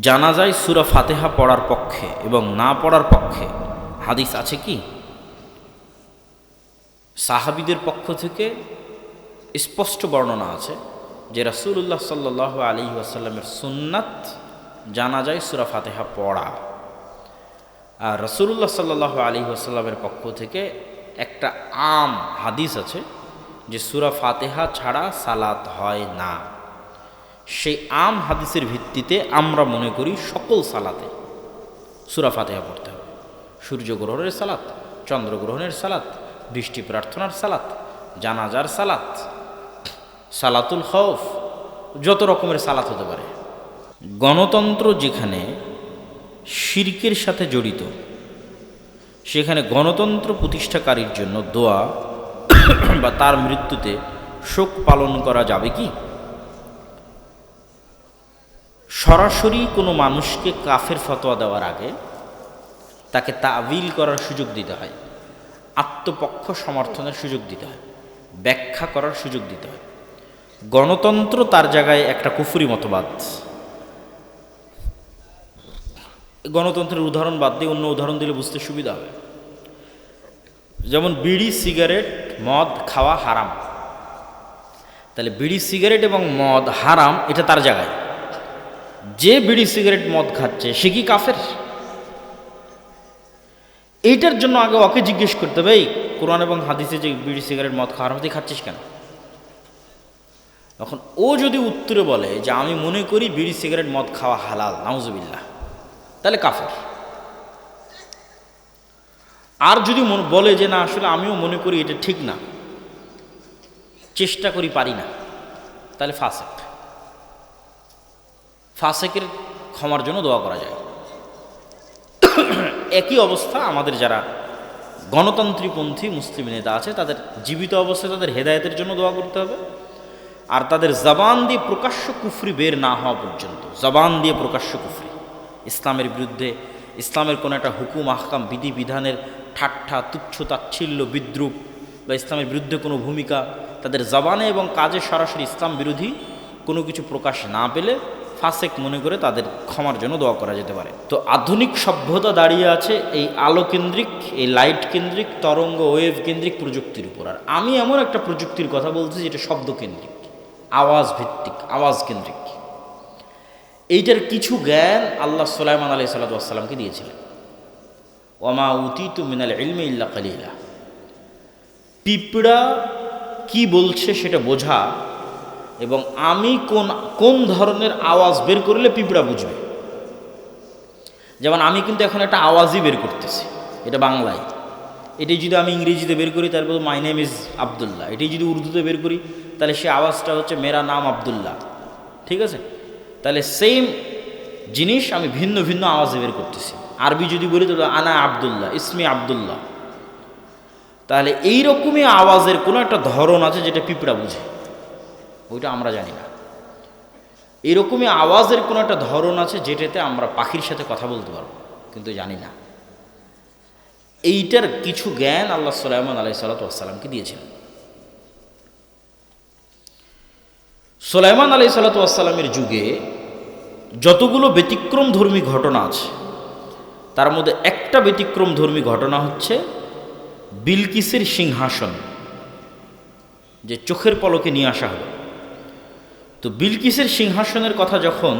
জানা যায় সুরা ফাতেহা পড়ার পক্ষে এবং না পড়ার পক্ষে হাদিস আছে কি? সাহাবিদের পক্ষ থেকে স্পষ্ট বর্ণনা আছে যে রাসূলুল্লাহ সাল্লাহ আলী আসাল্লামের সুন্নাত জানা যায় সুরা ফাতেহা পড়া। আর রসুল্লাহ সাল্লাহ আলী আসাল্লামের পক্ষ থেকে একটা আম হাদিস আছে যে সুরা ফাতেহা ছাড়া সালাত হয় না। সেই আম হাদিসের ভিত্তিতে আমরা মনে করি সকল সালাতে। সুরা ফাতেহা পড়তে হবে। সূর্যগ্রহণের সালাত চন্দ্রগ্রহণের সালাত, বৃষ্টি প্রার্থনার সালাত, জানাজার সালাত, সালাতুল খৌফ, যত রকমের সালাত হতে পারে। গণতন্ত্র যেখানে শির্কের সাথে জড়িত, সেখানে গণতন্ত্র প্রতিষ্ঠাকারীর জন্য দোয়া বা তার মৃত্যুতে শোক পালন করা যাবে কি? সরাসরি কোনো মানুষকে কাফের ফতোয়া দেওয়ার আগে তাকে তাবিল করার সুযোগ দিতে হয়, আত্মপক্ষ সমর্থনের সুযোগ দিতে হয়, ব্যাখ্যা করার সুযোগ দিতে হয়। গণতন্ত্র তার জায়গায় একটা কুফুরি মতবাদ। গণতন্ত্রের উদাহরণ বাদ দিয়ে অন্য উদাহরণ দিলে বুঝতে সুবিধা হবে। যেমন বিড়ি, সিগারেট, মদ খাওয়া হারাম। তাহলে বিড়ি, সিগারেট এবং মদ হারাম, এটা তার জায়গায়। যে বিড়ি সিগারেট মদ খাচ্ছে, সে কি কাফের? এইটার জন্য আগে ওকে জিজ্ঞেস করতে হবে, এই কোরআন এবং হাদিসে যে বিড়ি সিগারেট মদ খাওয়ার মধ্যে খাচ্ছিস কেন? তখন ও যদি উত্তরে বলে যে, আমি মনে করি বিড়ি সিগারেট মদ খাওয়া হালাল, নাউজুবিল্লাহ, তাহলে কাফের। আর যদি বলে যে, না, আসলে আমিও মনে করি এটা ঠিক না, চেষ্টা করি পারি না, তাহলে ফাসেক। ফাসেকের ক্ষমার জন্য দোয়া করা যায়। একই অবস্থা আমাদের যারা গণতন্ত্রীপন্থী মুসলিম নেতা আছে, তাদের জীবিত অবস্থায় তাদের হেদায়েতের জন্য দোয়া করতে হবে। আর তাদের জবান দিয়ে প্রকাশ্য কুফরি বের না হওয়া পর্যন্ত, জবান দিয়ে প্রকাশ্য কুফরি। ইসলামের বিরুদ্ধে, ইসলামের কোনো একটা হুকুম, আহকাম, বিধি, বিধানের ঠাট্টা, তুচ্ছ, তাচ্ছিল্য, বিদ্রুপ বা ইসলামের বিরুদ্ধে কোনো ভূমিকা, তাদের জবানে এবং কাজে সরাসরি ইসলাম বিরোধী কোনো কিছু প্রকাশ না পেলে ফাসেক মনে করে তাদের ক্ষমার জন্য দোয়া করা যেতে পারে। তো আধুনিক সভ্যতা দাঁড়িয়ে আছে এই আলো কেন্দ্রিক এই লাইট কেন্দ্রিক তরঙ্গ ওয়েভ কেন্দ্রিক প্রযুক্তির উপর। আর আমি এমন একটা প্রযুক্তির কথা বলছি যেটা শব্দ কেন্দ্রিক আওয়াজ ভিত্তিক আওয়াজ কেন্দ্রিক এইটার কিছু জ্ঞান আল্লাহ সুলাইমান আলাই সাল্লাতামকে দিয়েছিলেন। ওমা উতিতু মিনাল ইলমে ইল্লা কালিলা। পিঁপড়া কি বলছে সেটা বোঝা এবং আমি কোন কোন ধরনের আওয়াজ বের করলে পিঁপড়া বুঝবে? যেমন আমি কিন্তু এখন একটা আওয়াজই বের করতেছি, এটা বাংলায়। এটাই যদি আমি ইংরেজিতে বের করি, তারপর মাই নেম ইজ আবদুল্লাহ এটাই যদি উর্দুতে বের করি, তাহলে সে আওয়াজটা হচ্ছে মেরা নাম আবদুল্লাহ। ঠিক আছে? তাহলে সেম জিনিস আমি ভিন্ন ভিন্ন আওয়াজে বের করতেছি। আরবি যদি বলি, তাহলে আনা আবদুল্লাহ, ইসমি আবদুল্লাহ। তাহলে এই রকমই আওয়াজের কোনো একটা ধরন আছে যেটা পিঁপড়া বুঝে। ওইটা আমরা জানি না। এরকমই আওয়াজের কোনো একটা ধরন আছে যেটাতে আমরা পাখির সাথে কথা বলতে পারব, কিন্তু জানি না। এইটার কিছু জ্ঞান আল্লাহ সাল্লামান আলাই সাল্লাতামকে দিয়েছিলেন। সোলাইমান আলাই সাল্লাতামের যুগে যতগুলো ব্যতিক্রম ধর্মী ঘটনা আছে, তার মধ্যে একটা ব্যতিক্রম ধর্মী ঘটনা হচ্ছে বিলকিসের সিংহাসন, যে চোখের পলকে নিয়ে আসা হলো। তো বিলকিসের সিংহাসনের কথা যখন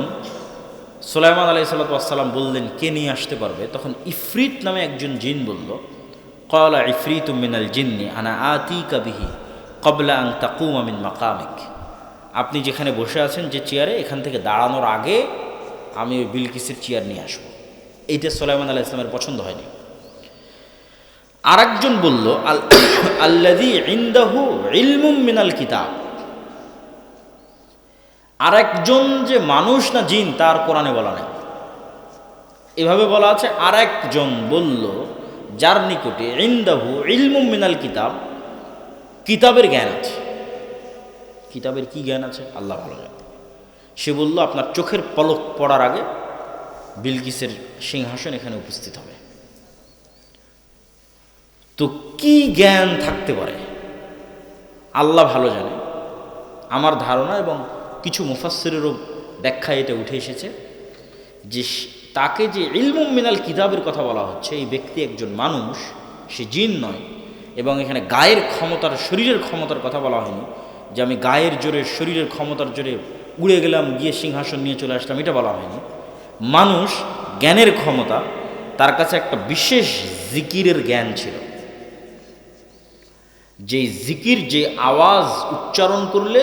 সোলাইমান আলাই সাল্লাতাম বললেন, কে নিয়ে আসতে পারবে? তখন ইফরিত নামে একজন জিন বলল কলা ইফরিত মিনাল জিন্নি আনা আতি কাবিহি কবলা আং তাকুম আমিন মাকামিক। আপনি যেখানে বসে আছেন যে চেয়ারে, এখান থেকে দাঁড়ানোর আগে আমি ওই বিলকিসের চেয়ার নিয়ে আসব। এইটা সোলাইমান আলাহ ইসলামের পছন্দ হয়নি। আরেকজন বলল, আল আল্লাদি ইন্দাহু ইলমুম মিনাল কিতাব। আরেকজন যে মানুষ না জিন, তার কোরআনে বলা নেই। এভাবে বলা আছে, আরেকজন বলল, যার নিকটে ইন্দাহু ইলমুম মিনাল কিতাব, কিতাবের জ্ঞান আছে। কিতাবের কি জ্ঞান আছে? আল্লাহ ভালো জানে সে বলল, আপনার চোখের পলক পড়ার আগে বিলকিসের সিংহাসন এখানে উপস্থিত হবে। তো কি জ্ঞান থাকতে পারে? আল্লাহ ভালো জানে। আমার ধারণা এবং কিছু মুফাসসিরেরও ব্যাখ্যা এটা উঠে এসেছে যে তাকে যে ইলমুম মিনাল কিতাবের কথা বলা হচ্ছে, এই ব্যক্তি একজন মানুষ, সে জিন নয় এবং এখানে গায়ের ক্ষমতার, শরীরের ক্ষমতার কথা বলা হয়নি, যে আমি গায়ের জোরে, শরীরের ক্ষমতার জোরে উড়ে গেলাম, গিয়ে সিংহাসন নিয়ে চলে আসলাম, এটা বলা হয়নি। মানুষ জ্ঞানের ক্ষমতা, তার কাছে একটা বিশেষ জিকিরের জ্ঞান ছিল। যে জিকির, যে আওয়াজ উচ্চারণ করলে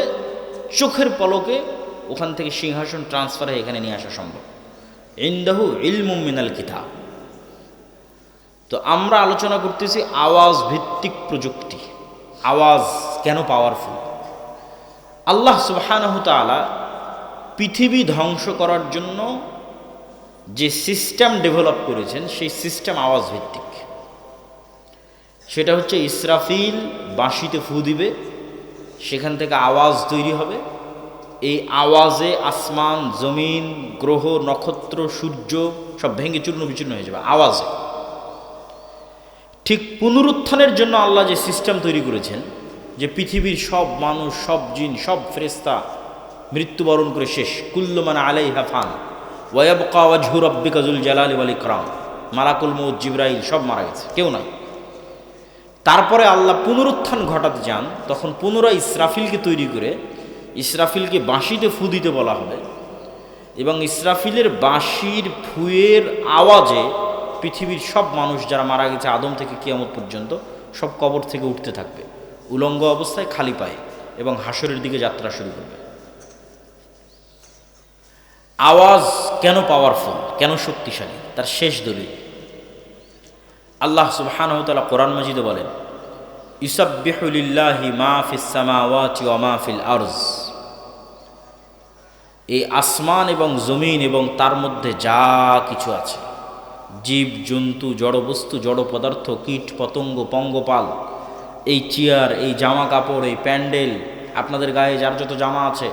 চোখের পলকে ওখান থেকে সিংহাসন ট্রান্সফার হয়ে এখানে নিয়ে আসা সম্ভব। ইন্দাহু ইলমুম মিনাল কিতাব। তো আমরা আলোচনা করতেছি আওয়াজ ভিত্তিক প্রযুক্তি। আওয়াজ কেন পাওয়ারফুল আল্লাহ সুবহানাহু তাআলা পৃথিবী ধ্বংস করার জন্য যে সিস্টেম ডেভেলপ করেছেন, সেই সিস্টেম আওয়াজ ভিত্তিক সেটা হচ্ছে ইসরাফিল বাঁশিতে ফু দিবে সেখান থেকে আওয়াজ তৈরি হবে। এই আওয়াজে আসমান, জমিন, গ্রহ, নক্ষত্র, সূর্য সব ভেঙে চূর্ণ বিচূর্ণ হয়ে যাবে আওয়াজে। ঠিক পুনরুত্থানের জন্য আল্লাহ যে সিস্টেম তৈরি করেছেন, যে পৃথিবীর সব মানুষ, সব জিন, সব ফ্রেস্তা মৃত্যুবরণ করে শেষ। কুল্লমান আলাই হাফান ওয়াবকা ওয়াজহু রব্বিকাজুল জালালি ওয়াল ইকরাম। মালাকুল মৌদ জিব্রাইল সব মারা গেছে, কেউ নাই। তারপরে আল্লাহ পুনরুত্থান ঘটাতে যান, তখন পুনরায় ইসরাফিলকে তৈরি করে ইসরাফিলকে বাঁশিতে ফু দিতে বলা হবে এবং ইসরাফিলের বাঁশির ফুয়ের আওয়াজে পৃথিবীর সব মানুষ যারা মারা গেছে আদম থেকে কিয়ামত পর্যন্ত সব কবর থেকে উঠতে থাকবে। উলঙ্গ অবস্থায় খালি পায়ে এবং হাসরের দিকে যাত্রা শুরু করবে। আওয়াজ কেন পাওয়ারফুল কেন শক্তিশালী? তার শেষ দলিল। আল্লাহ সুবহানাহু তাআলা কোরআন মাজিদে বলেন ইউসাব্বিহু লিল্লাহি মা ফিস সামাওয়াতি ওয়া মা ফিল আরজ। এই আসমান এবং জমিন এবং তার মধ্যে যা কিছু আছে, জীব, জন্তু, জড়বস্তু, জড় পদার্থ, কীট, পতঙ্গ, পঙ্গপাল, এই চেয়ার, এই জামা কাপড়, এই প্যান্ডেল, আপনাদের গায়ে যার যত জামা আছে,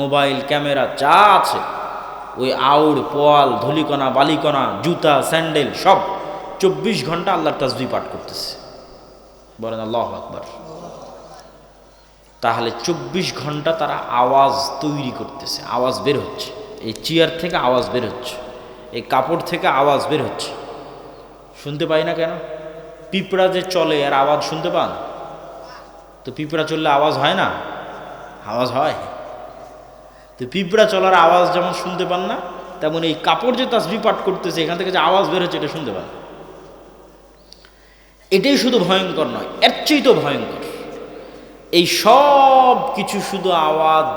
মোবাইল, ক্যামেরা, যা আছে, ওই আউড়, পোয়াল, ধুলিকণা, বালিকণা, জুতা, স্যান্ডেল, সব চব্বিশ ঘণ্টা আল্লাহর তাসবি পাঠ করতেছে। বলেন আল্লাহ আকবার। তাহলে চব্বিশ ঘণ্টা তারা আওয়াজ তৈরি করতেছে, আওয়াজ বের হচ্ছে। এই চেয়ার থেকে আওয়াজ বের হচ্ছে, এই কাপড় থেকে আওয়াজ বের হচ্ছে। শুনতে পাই না কেন? পিঁপড়া যে চলে আর আওয়াজ শুনতে পান? তো পিঁপড়া চললে আওয়াজ হয় না? আওয়াজ হয়। তো পিঁপড়া চলার আওয়াজ যেমন শুনতে পান না, তেমন এই কাপড় যে তাসবি পাঠ করতেছে, এখান থেকে যে আওয়াজ বের হচ্ছে, এটা শুনতে পান। এটাই শুধু ভয়ঙ্কর নয়, এর তো ভয়ঙ্কর। এই সব কিছু শুধু আওয়াজ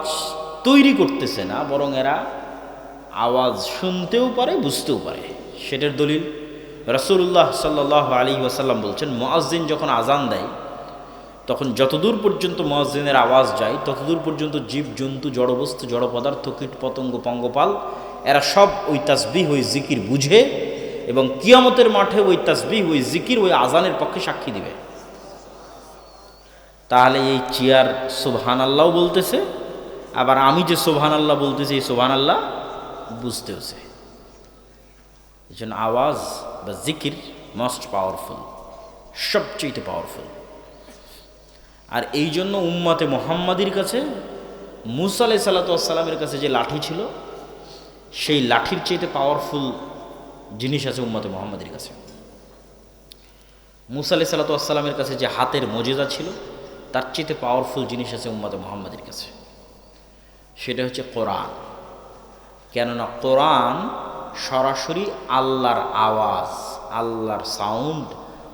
তৈরি করতেছে না, বরং এরা আওয়াজ শুনতেও পারে, বুঝতেও পারে। সেটার দলিল, রাসূলুল্লাহ সাল্লাহ আলী ওয়াসাল্লাম বলছেন, মুয়াজ্জিন যখন আজান দেয়, তখন যতদূর পর্যন্ত মুয়াজ্জিনের আওয়াজ যায়, ততদূর পর্যন্ত জীব, জন্তু জড়বস্তু জড় পদার্থ কীট পতঙ্গ পঙ্গপাল, এরা সব ওই তাসবিহ, ওই জিকির বুঝে এবং কিয়ামতের মাঠে ওই তাসবিহ, ওই জিকির, ওই আজানের পক্ষে সাক্ষী দিবে। তাহলে এই চেয়ার সোভান আল্লাহ বলতেছে, আবার আমি যে সোভান আল্লাহ বলতেছি, এই সোভান আল্লাহ বুঝতেওছে। এই জন্য আওয়াজ বা জিকির মোস্ট পাওয়ারফুল সবচেয়ে পাওয়ারফুল আর এই জন্য উম্মাতে মোহাম্মদির কাছে, মুসা আলাই সাল্লাতামের কাছে যে লাঠি ছিল, সেই লাঠির চাইতে পাওয়ারফুল জিনিস আছে উম্মাতে মোহাম্মদের কাছে। মুসা আলাই সাল্লাতামের কাছে যে হাতের মজেদা ছিল, তার চেয়েতে পাওয়ারফুল জিনিস আছে উম্মাতে মোহাম্মদের কাছে। সেটা হচ্ছে কোরআন। কেননা কোরআন সরাসরি আল্লাহর আওয়াজ, আল্লাহর সাউন্ড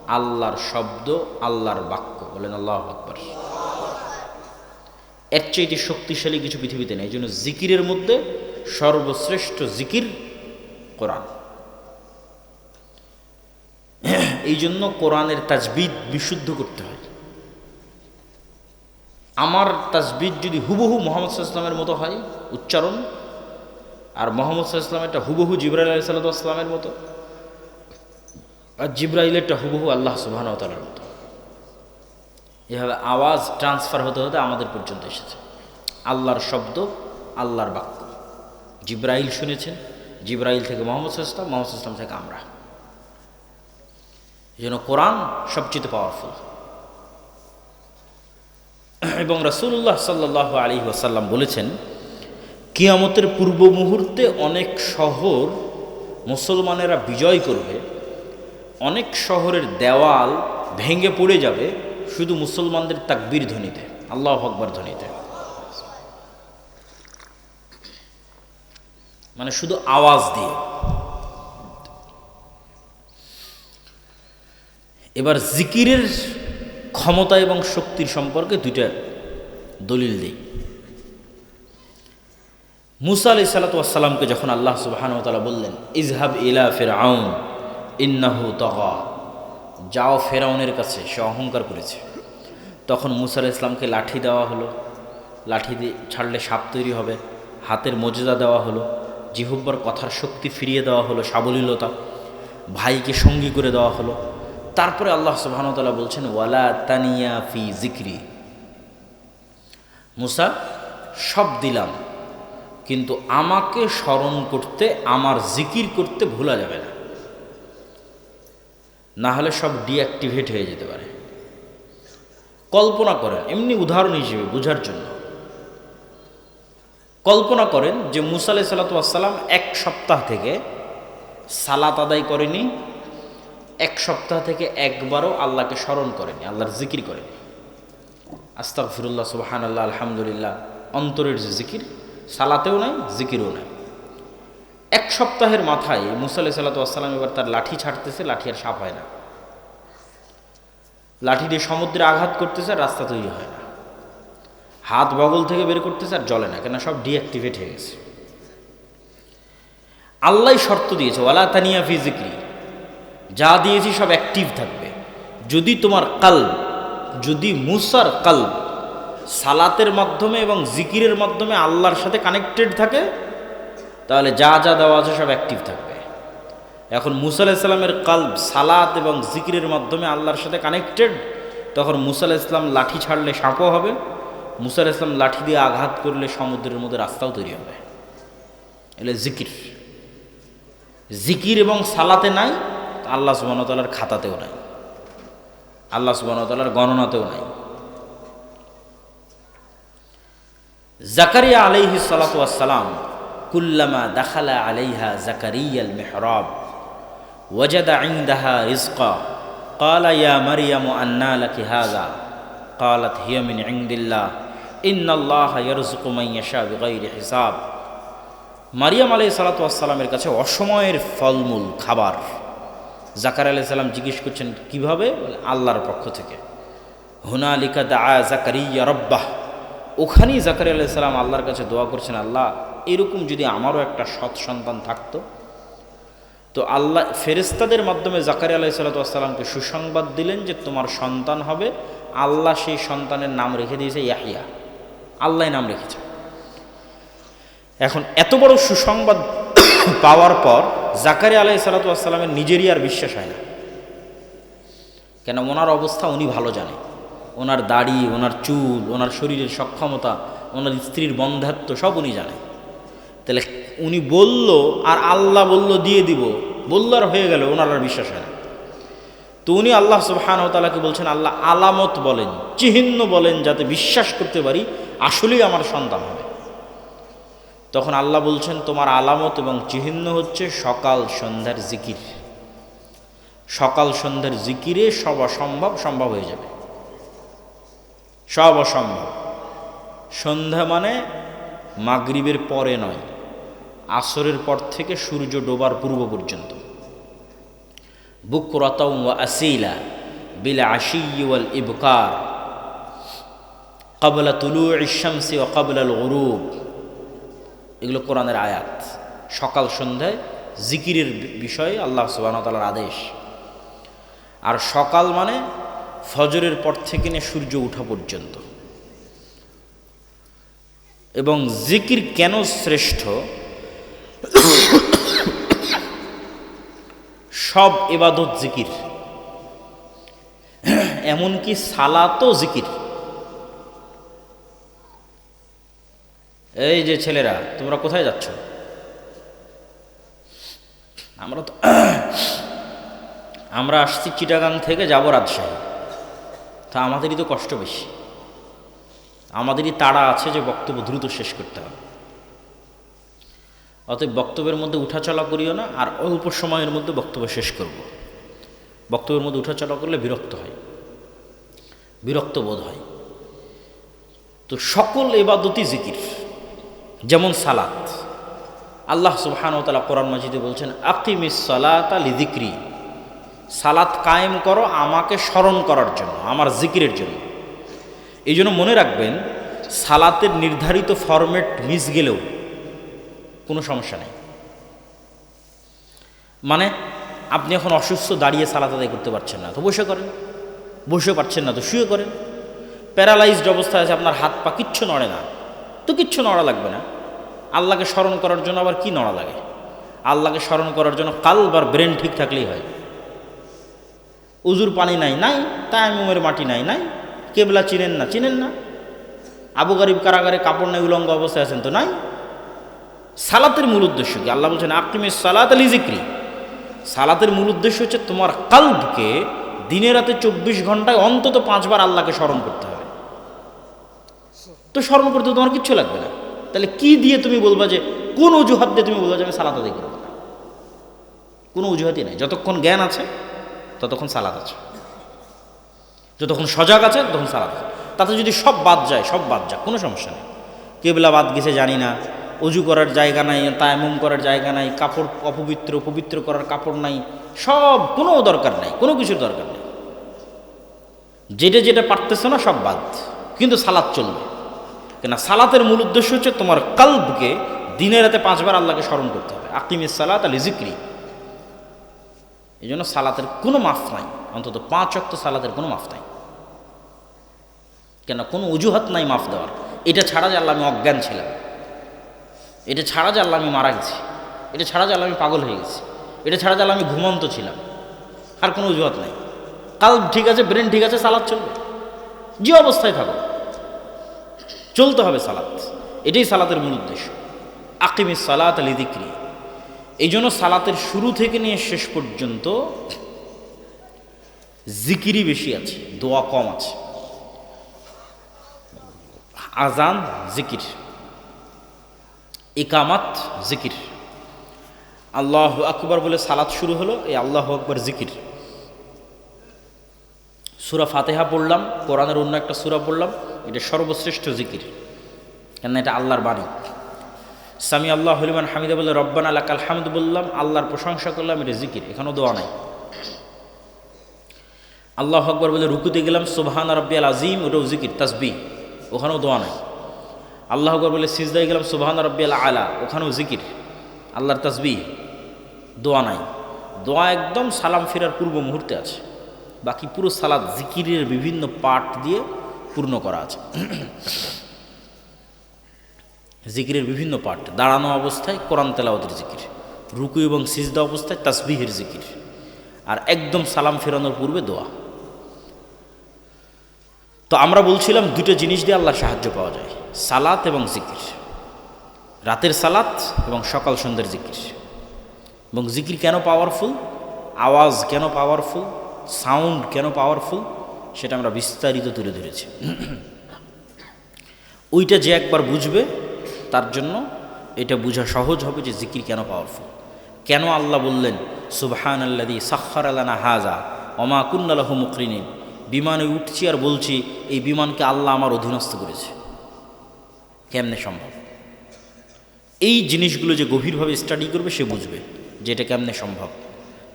আল্লাহর শব্দ, আল্লাহর বাক্য। বলেন আল্লাহ আকবর। এর চাইতে শক্তিশালী কিছু পৃথিবীতে নেই, এই জন্য জিকিরের মধ্যে সর্বশ্রেষ্ঠ জিকির কোরআন। এই জন্য কোরআনের তাজবিদ বিশুদ্ধ করতে হয়। আমার তাজবিদ যদি হুবহু মোহাম্মদ ইসলামের মতো হয়, উচ্চারণ, আর মোহাম্মদ ইসলামেরটা হুবহু জিব্রাইল আলি সাল্লামের মতো, আর জিব্রাইলেরটা হুবহু আল্লাহ সুবাহতালার মতো। এভাবে আওয়াজ ট্রান্সফার হতে হতে আমাদের পর্যন্ত এসেছে। আল্লাহর শব্দ, আল্লাহর বাক্য। জিব্রাইল শুনেছেন, জিব্রাইল থেকে মোহাম্মদ ইসলাম মোহাম্মদ ইসলাম থেকে আমরা। এই জন্য কোরআন সবচেয়ে পাওয়ারফুল এবং রাসুল্লাহ সাল্লাহ আলী ওয়াসাল্লাম বলেছেন, কিয়ামতের পূর্ব মুহূর্তে অনেক শহর মুসলমানেরা বিজয় করবে, অনেক শহরের দেওয়াল ভেঙে পড়ে যাবে, শুধু মুসলমানদের তাকবীর ধ্বনিতে, আল্লাহ আকবর ধ্বনিতে। মানে শুধু আওয়াজ দিয়ে। এবার জিকিরের ক্ষমতা এবং শক্তির সম্পর্কে দুইটা দলিল দিই। মুসা আলি সাল্লাতামকে যখন আল্লাহ সুবাহান তালা বললেন ইজহাব ইলা ফের আউন ইন্নাহু তগা যাও ফেরাউনের কাছে, সে অহংকার করেছে। তখন মুসা ইসলামকে লাঠি দেওয়া হলো। লাঠি দিয়ে ছাড়লে সাপ তৈরি হবে, হাতের মর্যাদা দেওয়া হলো জিহুব্বার কথার শক্তি ফিরিয়ে দেওয়া হলো, সাবলীলতা। ভাইকে সঙ্গী করে দেওয়া হলো। তারপরে আল্লাহ সুবাহতাল্লাহ বলছেন, ওয়ালা তানিয়া ফি জিক্রি মুসা, সব দিলাম, কিন্তু আমাকে স্মরণ করতে, আমার জিকির করতে ভোলা যাবে না। না হলে সব ডিঅ্যাক্টিভেট হয়ে যেতে পারে। কল্পনা করেন, এমনি উদাহরণ হিসেবে বোঝার জন্য। কল্পনা করেন যে মুসা আলাই সাল্লাতাম এক সপ্তাহ থেকে সালাত আদায় করেনি এক সপ্তাহ থেকে একবারও আল্লাহকে স্মরণ করেনি, আল্লাহর জিকির করেনি। আস্তাক ফিরুল্লাহ সুবাহান আল্লাহ আলহামদুলিল্লাহ। অন্তরের যে জিকির, সালাতেও নাই, জিকিরও নাই। এক সপ্তাহের মাথায় মুসা আলাই সাল্লাতাম এবার তার লাঠি ছাড়তেছে, লাঠি আর সাপ হয় না। লাঠি দিয়ে সমুদ্রে আঘাত করতেছে, আর রাস্তা তৈরি হয় না। হাত বগল থেকে বের করতেছে, আর জলে না কেন সব ডিঅ্যাক্টিভেট হয়ে গেছে। আল্লাহ শর্ত দিয়েছে, ওয়ালা তানিয়া ফি জিক্রি। যা দিয়েছি সব অ্যাক্টিভ থাকবে। যদি তোমার কাল যদি মুসার কাল সালাতের মাধ্যমে এবং জিকিরের মাধ্যমে আল্লাহর সাথে কানেক্টেড থাকে, তাহলে যা যা দেওয়া আছে সব অ্যাক্টিভ থাকবে। এখন মুসা আলাহিসাল্লামের কাল সালাত এবং জিকিরের মাধ্যমে আল্লাহর সাথে কানেক্টেড তখন মুসা ইসলাম লাঠি ছাড়লে সাঁপও হবে। মুসা ইসলাম লাঠি দিয়ে আঘাত করলে সমুদ্রের মধ্যে রাস্তাও তৈরি হবে। এলে জিকির। জিকির এবং সালাতে নাই আল্লাহ সুবাহতালার খাতাতেও নাই আল্লাহ সুবাহতালার গণনাতেও নাই জাকারিয়া আলাইহি সালাতাম কুল্লামা দাখালা আলাইহা জাকারিয়াল মেহরাব ওয়াজাদা ইনদাহা রিজকা قال يا مريم أنى لك هذا قالت هي من عند الله إن الله يرزق من يشاء بغير حساب মারিয়াম আলাই সালাতামের কাছে অসময়ের ফলমূল খাবার জাকার আলাই সাল্লাম জিজ্ঞেস করছেন, কীভাবে? আল্লাহর পক্ষ থেকে। হুনালিকা দা জাকারিয়া রব্বাহ। ওখানেই জাকার আলাই সাল্লাম আল্লাহর কাছে দোয়া করছেন, আল্লাহ, এরকম যদি আমারও একটা সৎ সন্তান থাকতো? তো আল্লাহ ফেরেস্তাদের মাধ্যমে জাকারি আলাহি সাল্লাতামকে সুসংবাদ দিলেন যে তোমার সন্তান হবে। আল্লাহ সেই সন্তানের নাম রেখে দিয়েছে ইয়াহিয়া। আল্লাহ নাম রেখেছে। এখন এত বড় সুসংবাদ পাওয়ার পর জাকারি আলাহি সাল্লাতামের নিজেরই আর বিশ্বাস হয় না। কেন ওনার অবস্থা উনি ভালো জানে। ওনার দাড়ি, ওনার চুল, ওনার শরীরের সক্ষমতা, ওনার স্ত্রীর বন্ধাত্ম সব উনি জানে। তাহলে উনি বলল আর আল্লাহ বলল দিয়ে দিব, বলল আর হয়ে গেল, ওনার আর বিশ্বাস হয় না। তো উনি আল্লাহ সুবাহানতালাকে বলছেন, আল্লাহ আলামত বলেন, চিহ্ন বলেন, যাতে বিশ্বাস করতে পারি, আসলেই আমার সন্তান হবে। তখন আল্লাহ বলছেন, তোমার আলামত এবং চিহ্ন হচ্ছে সকাল সন্ধ্যার জিকির। সকাল সন্ধ্যার জিকিরে সব অসম্ভব সম্ভব হয়ে যাবে। সব অসম্ভব। সন্ধ্যা মানে মাগরিবের পরে নয়, আসরের পর থেকে সূর্য ডোবার পূর্ব পর্যন্ত। বুকরতাউ আসিলা বিলা আশিওয়াল ইবকার। কাবলা তুলু ইশামসি ও কাবলাল গরুব। এগুলো কোরআনের আয়াত। সকাল, সন্ধ্যায় জিকিরের বিষয়ে আল্লাহ সুবাহতালার আদেশ। আর সকাল মানে ফজরের পর থেকে নিয়ে সূর্য উঠা পর্যন্ত। এবং জিকির কেন শ্রেষ্ঠ? সব এবাদত জিকির। এমনকি সালাতও জিকির। এই যে ছেলেরা, তোমরা কোথায় যাচ্ছ? আমরা তো আমরা আসছি চিটাগাং থেকে যাব রাজশাহী। তা আমাদেরই তো কষ্ট বেশি। আমাদেরই তাড়া আছে যে বক্তব্য দ্রুত শেষ করতে হবে। অতএব বক্তব্যের মধ্যে উঠাচলা করিও না, আর অল্প সময়ের মধ্যে বক্তব্য শেষ করব। বক্তব্যের মধ্যে উঠাচলা করলে বিরক্ত হয়। বিরক্ত বোধ হয়। তো সকল এবাদতি জিকির। যেমন সালাত। আল্লাহ সুবহান ও তালা কোরআন মাজিদে বলছেন, আকিমিস সালাত আলি দিক্রি সালাত কায়েম করো আমাকে স্মরণ করার জন্য, আমার জিকিরের জন্য। এই জন্য মনে রাখবেন, সালাতের নির্ধারিত ফরম্যাট মিস গেলেও কোনো সমস্যা নেই। মানে আপনি এখন অসুস্থ, দাঁড়িয়ে সালাত আদায় করতে পারছেন না, তো বসে করেন। বসে পারছেন না, তো শুয়ে করেন। প্যারালাইজড অবস্থায় আছে, আপনার হাত পা কিচ্ছু নড়ে না। তো কিচ্ছু নড়া লাগবে না। আল্লাহকে স্মরণ করার জন্য আবার কি নড়া লাগে? আল্লাহকে স্মরণ করার জন্য কালবার ব্রেন ঠিক থাকলেই হয়। উজুর পানি নাই নাই। তায়ামুমের মাটি নাই নাই। কেবলা চিনেন না চিনেন না। আবু গরিব কারাগারে কাপড় নেই, উলঙ্গ অবস্থায় আছেন তো নাই। সালাতের মূল উদ্দেশ্য কি? আল্লাহ বলছেন আকিমে সালাত আলি জিক্রি সালাতের মূল উদ্দেশ্য হচ্ছে তোমার কাল্বকে দিনে রাতে চব্বিশ ঘন্টায় অন্তত পাঁচবার আল্লাহকে স্মরণ করতে হবে। তো স্মরণ করতে তোমার কিচ্ছু লাগবে না। তাহলে কি দিয়ে তুমি বলবা যে, কোন অজুহাত দিয়ে তুমি বলবা যে আমি সালাত আদায় করব না? কোনো অজুহাতই নাই। যতক্ষণ জ্ঞান আছে, ততক্ষণ সালাদ আছে। যতক্ষণ সজাগ আছে তখন সালাদ আছে। তাতে যদি সব বাদ যায়, সব বাদ যায় কোনো সমস্যা নেই। কেবলা বাদ গেছে, জানি না। অজু করার জায়গা নাই তায়ামুম করার জায়গা নাই, কাপড় অপবিত্র, পবিত্র করার কাপড় নাই, সব কোনো দরকার নাই, কোনো কিছুর দরকার নেই। যেটা যেটা পারতেছে না, সব বাদ। কিন্তু সালাদ চলবে। কেন সালাতের মূল উদ্দেশ্য হচ্ছে তোমার কাল্বকে দিনে রাতে পাঁচবার আল্লাহকে স্মরণ করতে হবে। আকিমিস সালাত আলি জিক্রি এই জন্য সালাতের কোনো মাফ নাই। অন্তত পাঁচ অক্ত সালাতের কোনো মাফ নাই। কেন কোনো অজুহাত নাই মাফ দেওয়ার। এটা ছাড়া যে আল্লাহ আমি অজ্ঞান ছিলাম। এটা ছাড়া যে আল্লাহ আমি মারা গেছি। এটা ছাড়া যে আল্লাহ আমি পাগল হয়ে গেছি। এটা ছাড়া যে আল্লাহ আমি ঘুমন্ত ছিলাম। আর কোনো অজুহাত নাই। কাল ঠিক আছে, ব্রেন ঠিক আছে সালাদ চলবে। যে অবস্থায় থাকো। চলতে হবে সালাত। এটাই সালাতের মূল উদ্দেশ্য। আকিমি সালাত আলি দিক্রি এই জন্য সালাতের শুরু থেকে নিয়ে শেষ পর্যন্ত জিকিরই বেশি আছে, দোয়া কম আছে। আজান জিকির ইকামাত জিকির আল্লাহ আকবর বলে সালাত শুরু হলো, এই আল্লাহ আকবর জিকির সুরা ফাতেহা পড়লাম, কোরআনের অন্য একটা সুরা পড়লাম। এটা সর্বশ্রেষ্ঠ জিকির কেন এটা আল্লাহর বাণী। সামি আল্লাহ হলিমান হামিদা বলে রব্বান আল্লাহ কাল হামিদ বললাম, আল্লাহর প্রশংসা করলাম, এটা জিকির এখানেও দোয়া নাই। আল্লাহ আকবর বলে রুকুতে গেলাম, সুবহান রব্বিয়াল আজিম ওটাও জিকির তাসবি ওখানেও দোয়া নাই। আল্লাহ আকবর বলে সিজদায় গেলাম, সুবহান রব্বিয়াল আলা, ওখানেও জিকির, আল্লাহর তাসবি দোয়া নাই। দোয়া একদম সালাম ফেরার পূর্ব মুহূর্তে আছে। বাকি পুরো সালাদ জিকিরের বিভিন্ন পার্ট দিয়ে পূর্ণ করা আছে। জিকিরের বিভিন্ন পার্ট দাঁড়ানো অবস্থায় কোরআন তেলাওয়াতের জিকির, রুকু এবং সিজদা অবস্থায় তাসবিহের জিকির, আর একদম সালাম ফেরানোর পূর্বে দোয়া। তো আমরা বলছিলাম দুটো জিনিস দিয়ে আল্লাহর সাহায্য পাওয়া যায়, সালাত এবং জিকির। রাতের সালাত এবং সকাল সন্ধ্যের জিকির। এবং জিকির কেন পাওয়ারফুল আওয়াজ কেন পাওয়ারফুল সাউন্ড কেন পাওয়ারফুল সেটা আমরা বিস্তারিত তুলে ধরেছি। ওইটা যে একবার বুঝবে, তার জন্য এটা বোঝা সহজ হবে যে জিকির কেন পাওয়ারফুল কেন আল্লাহ বললেন সুবহান আল্লাদি সাক্ষার আল্লানা হাজা অমা কুন্নালাহ মুকরিনিন। বিমানে উঠছি আর বলছি, এই বিমানকে আল্লাহ আমার অধীনস্থ করেছে। কেমনে সম্ভব? এই জিনিসগুলো যে গভীরভাবে স্টাডি করবে, সে বুঝবে যে এটা কেমনে সম্ভব।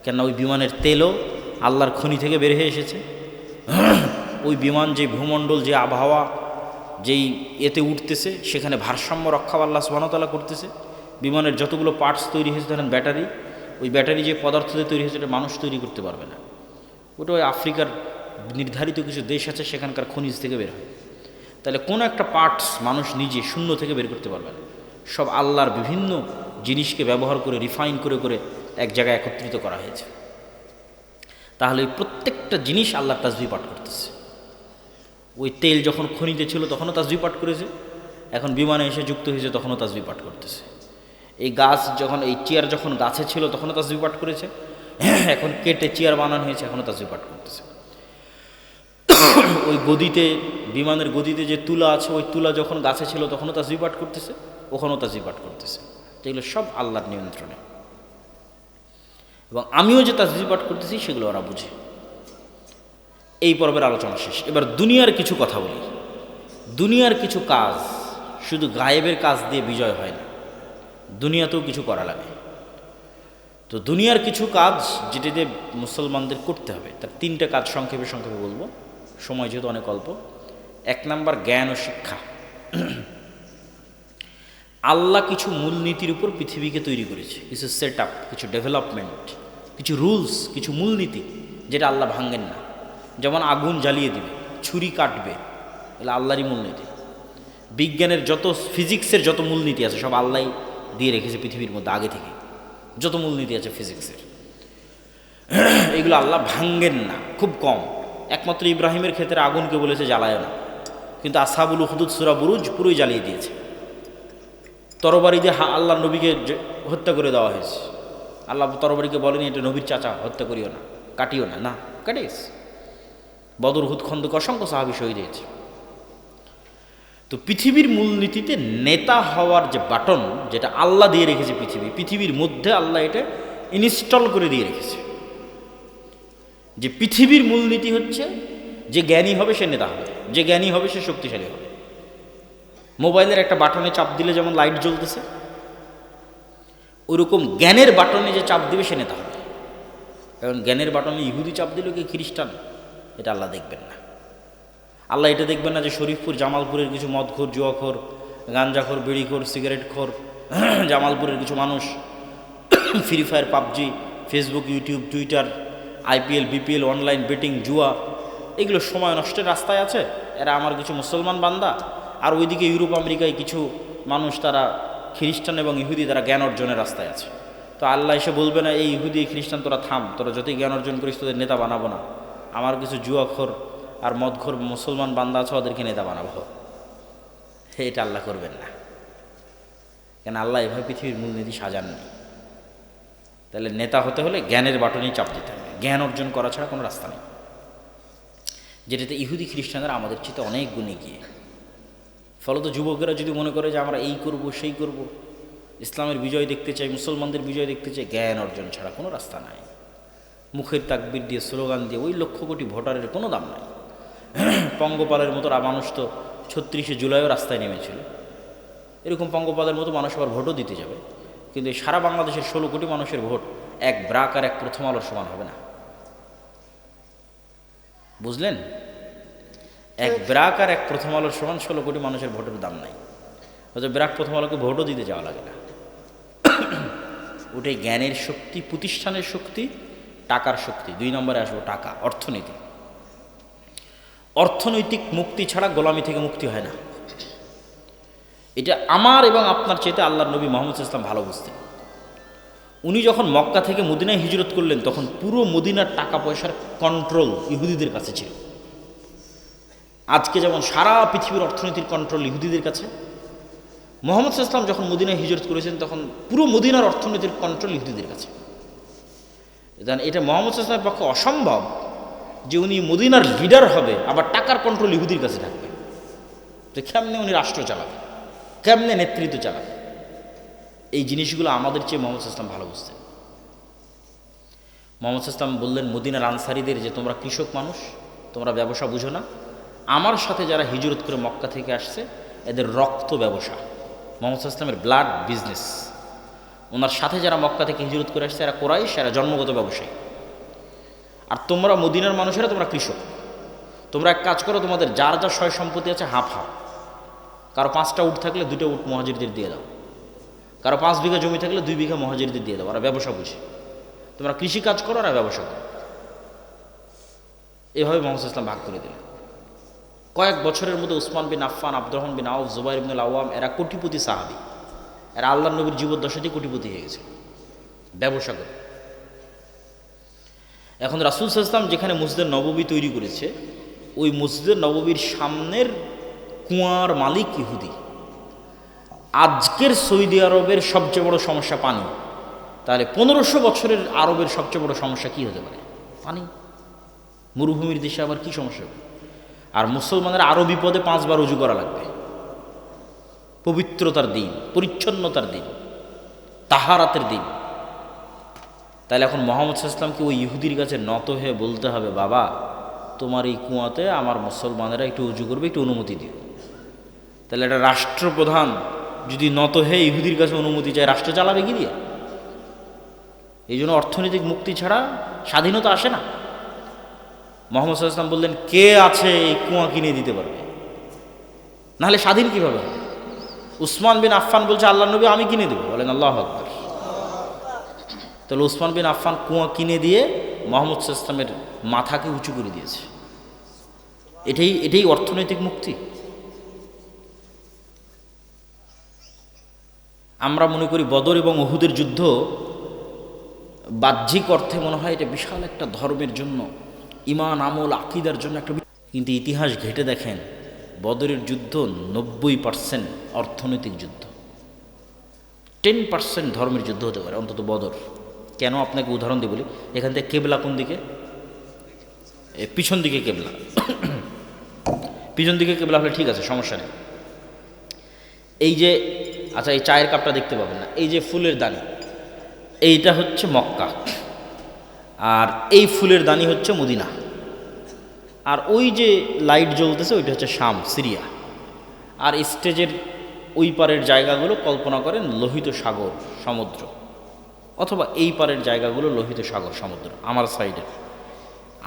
কেন ওই বিমানের তেলও আল্লাহর খনি থেকে বের হয়ে এসেছে। ওই বিমান যে ভূমণ্ডল, যে আবহাওয়া, যেই এতে উঠতেছে, সেখানে ভারসাম্য রক্ষা আল্লাহ সুবাহতাল্লাহ করতেছে। বিমানের যতগুলো পার্টস তৈরি হয়েছে, ধরেন ব্যাটারি, ওই ব্যাটারি যে পদার্থ দিয়ে তৈরি হয়েছে মানুষ তৈরি করতে পারবে না। ওটা ওই আফ্রিকার নির্ধারিত কিছু দেশ আছে, সেখানকার খনিজ থেকে বের হয়। তাহলে কোনো একটা পার্টস মানুষ নিজে শূন্য থেকে বের করতে পারবে না। সব আল্লাহর বিভিন্ন জিনিসকে ব্যবহার করে রিফাইন করে করে এক জায়গায় একত্রিত করা হয়েছে। তাহলে প্রত্যেকটা জিনিস আল্লাহর তাজবি পাঠ করতেছে। ওই তেল যখন খনিতে ছিল তখনও তাজবি পাঠ করেছে। এখন বিমানে এসে যুক্ত হয়েছে, তখনও তাজবি পাঠ করতেছে। এই গাছ যখন, এই চেয়ার যখন গাছে ছিল তখনও তাজবি পাঠ করেছে। এখন কেটে চেয়ার বানানো হয়েছে, এখনও তাজবি পাঠ করতেছে। ওই গদিতে, বিমানের গদিতে যে তুলা আছে, ওই তুলা যখন গাছে ছিল তখনও তাজবি পাঠ করতেছে, ওখানেও তাজবি পাঠ করতেছে। যেগুলো সব আল্লাহর নিয়ন্ত্রণে। এবং আমিও যে তাজবি পাঠ করতেছি, সেগুলো ওরা বুঝে। এই পর্বের আলোচনা শেষ। এবার দুনিয়ার কিছু কথা বলি। দুনিয়ার কিছু কাজ শুধু গায়েবের কাজ দিয়ে বিজয় হয় না, দুনিয়াতেও কিছু করা লাগে। তো দুনিয়ার কিছু কাজ যেটিতে মুসলমানদের করতে হবে, তার তিনটা কাজ সংক্ষেপে সংক্ষেপে বলব। সময় যেহেতু অনেক অল্প। এক নাম্বার, জ্ঞান ও শিক্ষা। আল্লাহ কিছু মূলনীতির উপর পৃথিবীকে তৈরি করেছে। কিছু সেট আপ, কিছু ডেভেলপমেন্ট, কিছু রুলস, কিছু মূলনীতি, যেটা আল্লাহ ভাঙ্গেন না। যেমন আগুন জ্বালিয়ে দিবে, ছুরি কাটবে, এগুলো আল্লাহরই মূলনীতি। বিজ্ঞানের যত, ফিজিক্সের যত মূলনীতি আছে, সব আল্লাহ দিয়ে রেখেছে পৃথিবীর মধ্যে আগে থেকে। যত মূলনীতি আছে ফিজিক্সের। এগুলো আল্লাহ ভাঙ্গেন না, খুব কম। একমাত্র ইব্রাহিমের ক্ষেত্রে আগুনকে বলেছে জ্বালায় না। কিন্তু আসাবুল হুদুদ সুরা বুরুজ পুরোই জ্বালিয়ে দিয়েছে। তরবারি দিয়ে হা- আল্লাহ নবীকে হত্যা করে দেওয়া হয়েছে। আল্লাহ তরবারিকে বলেনি, এটা নবীর চাচা, হত্যা করিও না, কাটিও না। না কাটিস বদর হুদ খন্দক অসংখ্য সাহাবি শহীদ হয়েছে। তো পৃথিবীর মূলনীতিতে নেতা হওয়ার যে বাটন, যেটা আল্লাহ দিয়ে রেখেছে পৃথিবী, পৃথিবীর মধ্যে আল্লাহ এটা ইনস্টল করে দিয়ে রেখেছে। যে পৃথিবীর মূলনীতি হচ্ছে যে জ্ঞানী হবে সে নেতা হবে, যে জ্ঞানী হবে সে শক্তিশালী হবে। মোবাইলের একটা বাটনে চাপ দিলে যেমন লাইট জ্বলতেছে, ওরকম জ্ঞানের বাটনে যে চাপ দিবে সে নেতা হবে। কারণ জ্ঞানের বাটনে ইহুদি চাপ দিল কি খ্রিস্টান? এটা আল্লাহ দেখবেন না। আল্লাহ এটা দেখবেন না যে শরীফপুর, জামালপুরের কিছু মদখোর, জুয়াখোর, গাঞ্জাখোর, বিড়িখোর, সিগারেটখোর, জামালপুরের কিছু মানুষ, Free Fire, PUBG, Facebook, YouTube, Twitter, IPL, BPL, online betting, জুয়া, এগুলো সময় নষ্টের রাস্তায় আছে। এরা আমার কিছু মুসলমান বান্দা। আর ওইদিকে ইউরোপ, আমেরিকায় কিছু মানুষ তারা খ্রিস্টান এবং ইহুদি, তারা জ্ঞান অর্জনের রাস্তায় আছে। তো আল্লাহ এসে বলবে না, এই ইহুদি, খ্রিস্টান, তোরা থাম। তোরা যতই জ্ঞান অর্জন করিস, তোদের নেতা বানাবো না। আমার কিছু জুয়াখোর আর মদখোর মুসলমান বান্দা আছে, ওদেরকে নেতা বানাবো এটা আল্লাহ করবেন না। কেন আল্লাহ এভাবে পৃথিবীর মূলনীতি সাজাননি। তাহলে নেতা হতে হলে জ্ঞানের বাটনেই চাপ দিতে হবে। জ্ঞান অর্জন করা ছাড়া কোনো রাস্তা নেই। যেটাতে ইহুদি খ্রিস্টানরা আমাদের চিতে অনেক গুণে গিয়ে ফলত যুবকেরা যদি মনে করে যে আমরা এই করব, সেই করব, ইসলামের বিজয় দেখতে চাই, মুসলমানদের বিজয় দেখতে চাই, জ্ঞান অর্জন ছাড়া কোনো রাস্তা নাই। মুখের তাকবির দিয়ে স্লোগান দিয়ে ওই লক্ষ কোটি ভোটারের কোনো দাম নাই। পঙ্গপালের মতো মানুষ তো ছত্রিশে জুলাইও রাস্তায় নেমেছিল। এরকম পঙ্গপালের মতো মানুষ আবার ভোটও দিতে যাবে। কিন্তু এই সারা বাংলাদেশের ষোলো কোটি মানুষের ভোট এক ব্রাক আর এক প্রথম আলোর সমান হবে না। বুঝলেন? এক ব্রাক আর এক প্রথম আলোর সমান ষোলো কোটি মানুষের ভোটের দাম নাই। হয়তো ব্রাক প্রথম আলোকে ভোটও দিতে যাওয়া লাগে না। ওটাই জ্ঞানের শক্তি প্রতিষ্ঠানের শক্তি টাকার শক্তি, দুই নম্বরে আসব টাকা, অর্থনীতি। অর্থনৈতিক মুক্তি ছাড়া গোলামি থেকে মুক্তি হয় না। এটা আমার এবং আপনার চেতে আল্লাহ নবী মোহাম্মদ ইসলাম ভালো বুঝতেন। উনি যখন মক্কা থেকে মদিনায় হিজরত করলেন, তখন পুরো মদিনার টাকা পয়সার কন্ট্রোল ইহুদিদের কাছে ছিল। আজকে যেমন সারা পৃথিবীর অর্থনীতির কন্ট্রোল ইহুদিদের কাছে, মোহাম্মদ ইসলাম যখন মদিনায় হিজরত করেছেন, তখন পুরো মদিনার অর্থনীতির কন্ট্রোল ইহুদিদের কাছে। এটা মোহাম্মদ ইসলামের পক্ষে অসম্ভব যে উনি মদিনার লিডার হবে, আবার টাকার কন্ট্রোল ইহুদির কাছে থাকবে। তো কেমনে উনি রাষ্ট্র চালাবে? কেমনে নেতৃত্ব চালাবে? এই জিনিসগুলো আমাদের চেয়ে মোহাম্মদ ইসলাম ভালো বুঝতেন। মোহাম্মদ ইসলাম বললেন, মদিনার আনসারিদের যে তোমরা কৃষক মানুষ, তোমরা ব্যবসা বুঝো না। আমার সাথে যারা হিজরত করে মক্কা থেকে আসছে, এদের রক্ত ব্যবসা। মোহাম্মদ ইসলামের ব্লাড বিজনেস ওনার সাথে যারা মক্কা থেকে হিজরত করে আসছে, এরা কোরাইশ, এরা জন্মগত ব্যবসায়ী। আর তোমরা মদিনার মানুষেরা তোমরা কৃষক। তোমরা এক কাজ করো, তোমাদের যার যা সয় সম্পত্তি আছে হাফ হাফ। কারও পাঁচটা উট থাকলে দুটো উট মহাজিরদের দিয়ে দাও। কারও পাঁচ বিঘা জমি থাকলে দুই বিঘা মহাজিরদের দিয়ে দাও। ওরা ব্যবসা বুঝে। তোমরা কৃষি কাজ করো আর ব্যবসা করো। এভাবে মোহাম্মদ ইসলাম ভাগ করে দিলেন। কয়েক বছরের মধ্যে উসমান বিন আফফান আব্দুরহমান বিন আউফ, জুবাইর বিন আওয়াম, এরা কোটিপতি সাহাবি। এরা আল্লাহ নবীর জীবদ্দশাতেই কোটিপতি হয়ে গেছে। ব্যবসা করে এখন রাসুল সাল্লাম যেখানে মসজিদের নববী তৈরি করেছে, ওই মসজিদের নববীর সামনের কুয়ার মালিক ইহুদি। আজকের সৌদি আরবের সবচেয়ে বড় সমস্যা পানি। তাহলে পনেরোশো বছরের আরবের সবচেয়ে বড় সমস্যা কি হতে পারে? পানি। মরুভূমির দেশে আবার কি সমস্যা আর মুসলমানের আরও বিপদে পাঁচবার উজু করা লাগবে। পবিত্রতার দিন, পরিচ্ছন্নতার দিন, তাহারাতের দিন। তাহলে এখন মোহাম্মদ ইসলাম কি ওই ইহুদির কাছে নত হয়ে বলতে হবে, বাবা, তোমার এই কুয়াতে আমার মুসলমানেরা একটু উজু করবে, একটু অনুমতি দিও। তাহলে একটা রাষ্ট্রপ্রধান যদি নত হয়ে ইহুদির কাছে অনুমতি চায়, রাষ্ট্র চালাবে কি দিয়ে? এই জন্য অর্থনৈতিক মুক্তি ছাড়া স্বাধীনতা আসে না। মোহাম্মদ ইসলাম বললেন, কে আছে এই কুয়া কিনে দিতে পারবে? নাহলে স্বাধীন কীভাবে হবে? উসমান বিন আফফান বলছে আল্লাহ নবী আমি কিনে দেবো। বলেন, আল্লাহ আকবর। তাহলে উসমান বিন আফফান কুয়া কিনে দিয়ে মোহাম্মদ ইসলামের মাথাকে উঁচু করে দিয়েছে। এটাই এটাই অর্থনৈতিক মুক্তি। আমরা মনে করি বদর এবং ওহুদের যুদ্ধ বাহ্যিক অর্থে মনে হয় এটা বিশাল একটা ধর্মের জন্য, ইমান, আমল, আকিদার জন্য একটা কিন্তু ইতিহাস ঘেটে দেখেন বদরের যুদ্ধ নব্বই পার্সেন্ট অর্থনৈতিক যুদ্ধ। টেন পার্সেন্ট ধর্মের যুদ্ধ হতে পারে, অন্তত বদর। কেন? আপনাকে উদাহরণ দিয়ে বলি। এখান থেকে কেবলা কোন দিকে? পিছন দিকে কেবলা। পিছন দিকে কেবলা হলে ঠিক আছে, সমস্যা নেই। এই যে আচ্ছা এই চায়ের কাপটা দেখতে পাবেন না। এই যে ফুলের দানি, এইটা হচ্ছে মক্কা। আর এই ফুলের দানি হচ্ছে মদিনা। আর ওই যে লাইট জ্বলতেছে, ওইটা হচ্ছে শাম, সিরিয়া। আর স্টেজের ওই পারের জায়গাগুলো কল্পনা করেন লোহিত সাগর সমুদ্র, অথবা এই পারের জায়গাগুলো লোহিত সাগর সমুদ্র, আমার সাইডের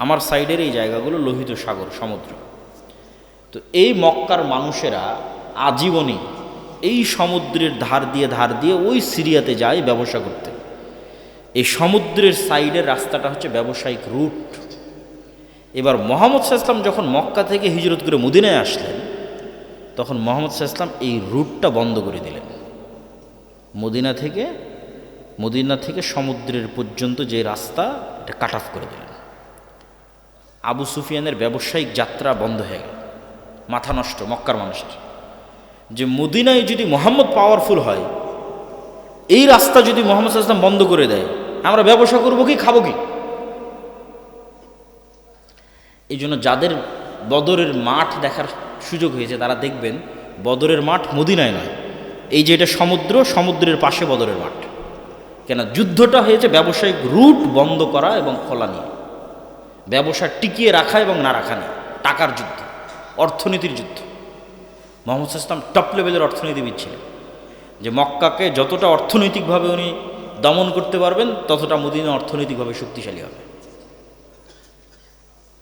আমার সাইডের এই জায়গাগুলো লোহিত সাগর সমুদ্র। তো এই মক্কার মানুষেরা আজীবনে এই সমুদ্রের ধার দিয়ে ধার দিয়ে ওই সিরিয়াতে যায় ব্যবসা করতে। এই সমুদ্রের সাইডের রাস্তাটা হচ্ছে ব্যবসায়িক রুট। এবার মোহাম্মদ সাহা যখন মক্কা থেকে হিজরত করে মদিনায় আসলেন, তখন মোহাম্মদ সাহা এই রুটটা বন্ধ করে দিলেন। মদিনা থেকে মদিনা থেকে সমুদ্রের পর্যন্ত যে রাস্তা, এটা কাট অফ করে দিলেন। আবু সুফিয়ানের ব্যবসায়িক যাত্রা বন্ধ হয়ে গেল। মাথা নষ্ট, মক্কার মানুষের। যে মদিনায় যদি মোহাম্মদ পাওয়ারফুল হয়, এই রাস্তা যদি মোহাম্মদ ইসলাম বন্ধ করে দেয়, আমরা ব্যবসা করব কি, খাব কি? এই জন্য যাদের বদরের মাঠ দেখার সুযোগ হয়েছে, তারা দেখবেন বদরের মাঠ মদিনায় নয়। এই যে এটা সমুদ্র, সমুদ্রের পাশে বদরের মাঠ। কেন? যুদ্ধটা হয়েছে ব্যবসায়িক রুট বন্ধ করা এবং খোলা নিয়ে। ব্যবসা টিকিয়ে রাখা এবং না রাখা নিয়ে। টাকার যুদ্ধ, অর্থনীতির যুদ্ধ। মোহাম্মদ ইসলাম টপ লেভেলের অর্থনীতিবিদ ছিলেন। যে মক্কাকে যতটা অর্থনৈতিকভাবে উনি দমন করতে পারবেন, ততটা মদিনা অর্থনৈতিকভাবে শক্তিশালী হবে।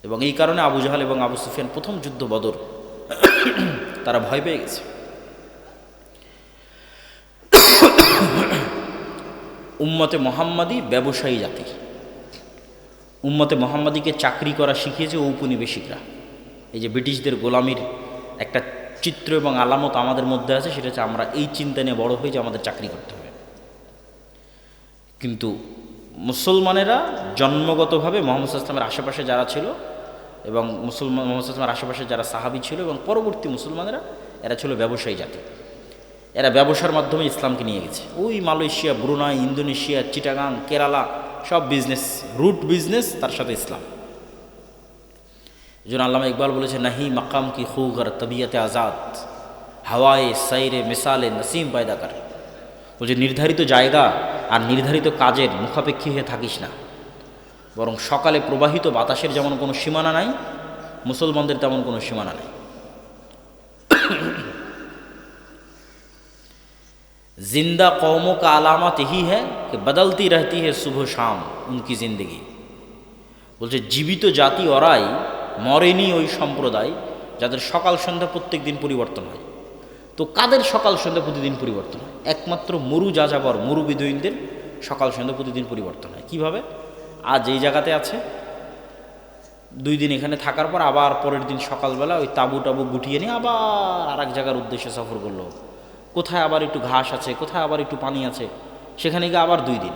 এবং এই কারণে আবু জাহাল এবং আবু সুফিয়ান প্রথম যুদ্ধ বদর তারা ভয় পেয়ে গেছে। উম্মতে মোহাম্মদী ব্যবসায়ী জাতি। উম্মতে মোহাম্মদীকে চাকরি করা শিখিয়েছে ঔপনিবেশিকরা। এই যে ব্রিটিশদের গোলামির একটা চিত্র এবং আলামত আমাদের মধ্যে আছে, সেটা হচ্ছে আমরা এই চিন্তা নিয়ে বড় হয়ে যে আমাদের চাকরি করতে হবে। কিন্তু মুসলমানেরা জন্মগতভাবে মোহাম্মদ ইসলামের আশেপাশে যারা ছিল এবং মুসলমান, মোহাম্মদ আশেপাশে যারা সাহাবি ছিল এবং পরবর্তী মুসলমানেরা, এরা ছিল ব্যবসায়ী জাতি। এরা ব্যবসার মাধ্যমে ইসলামকে নিয়ে গেছে। ওই Malaysia, Brunei, Indonesia, Chittagong, Kerala, সব বিজনেস রুট বিজনেস তার সাথে ইসলাম। জন্য আল্লামা ইকবাল বলেছে নাহি মাকাম কি খুগর তবিয়তে আজাদ, হাওয়ায়ে, সাইরে, মিসালে, নসিম পায়দা করে বলছে, নির্ধারিত জায়গা আর নির্ধারিত কাজের মুখাপেক্ষী হয়ে থাকিস না। বরং সকালে প্রবাহিত বাতাসের যেমন কোনো সীমানা নাই মুসলমানদের তেমন কোনো সীমানা নেই जिंदा कौमों का अलामत यही है कि बदलती रहती है सुबह शाम उनकी जिंदगी বলছে জীবিত জাতি ওরাই মরেনি ওই সম্প্রদায় যাদের সকাল সন্ধ্যা প্রত্যেক দিন পরিবর্তন হয় তো কাদের সকাল সন্ধ্যা প্রতিদিন পরিবর্তন হয় একমাত্র মরু যাযাবর মরু বিদয়ীনদের সকাল সন্ধ্যা প্রতিদিন পরিবর্তন হয় কিভাবে আজ এই জায়গাতে আছে। দুই দিন এখানে থাকার পর আবার পরের দিন সকালবেলা ওই তাবু টাবু গুটিয়ে নিয়ে আবার আর এক জায়গার উদ্দেশ্যে সফর করল। কোথায় আবার একটু ঘাস আছে, কোথায় আবার একটু পানি আছে, সেখানে গিয়ে আবার দুই দিন।